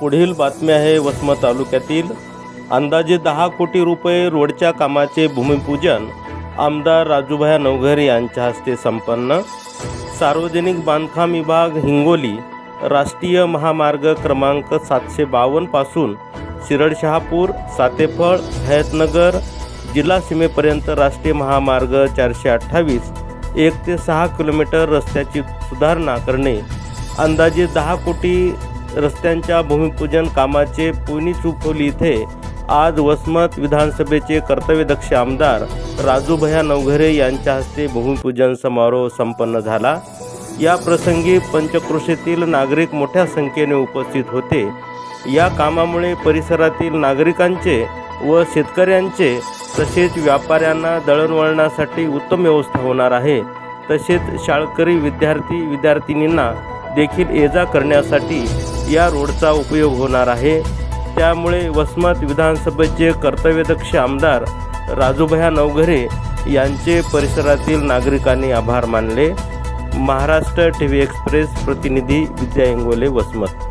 पुढील बातमी आहे वसमत तालुक्यातील. अंदाजे दहा कोटी रुपये रोडच्या कामाचे भूमिपूजन आमदार राजूभाया नवघरे यांच्या हस्ते संपन्न. सार्वजनिक बांधकाम विभाग हिंगोली राष्ट्रीय महामार्ग क्रमांक सातशे बावन्नपासून शिरडशहापूर सातेफळ हयतनगर जिल्हा सीमेपर्यंत राष्ट्रीय महामार्ग चारशे अठ्ठावीस एक ते सहा किलोमीटर रस्त्याची सुधारणा करणे अंदाजे दहा कोटी रस्त्यांच्या भूमिपूजन कामाचे पुणे चुफोली इथे आज वसमत विधानसभेचे कर्तव्यदक्ष आमदार राजूभया नवघरे यांच्या हस्ते भूमिपूजन समारोह संपन्न झाला. या प्रसंगी पंचक्रोशीतील नागरिक मोठ्या संख्येने उपस्थित होते. या कामामुळे परिसरातील नागरिकांचे व शेतकऱ्यांचे तसेच व्यापाऱ्यांना दळणवळणासाठी उत्तम व्यवस्था होणार आहे. तसेच शाळकरी विद्यार्थी विद्यार्थिनींना देखील ये जा करण्यासाठी या रोडचा उपयोग होणार आहे. त्यामुळे वसमत विधानसभेचे कर्तव्यदक्ष आमदार राजूभया नवघरे यांचे परिसरातील नागरिकांनी आभार मानले. महाराष्ट्र टी व्ही एक्सप्रेस प्रतिनिधी विद्या इंगोले वसमत.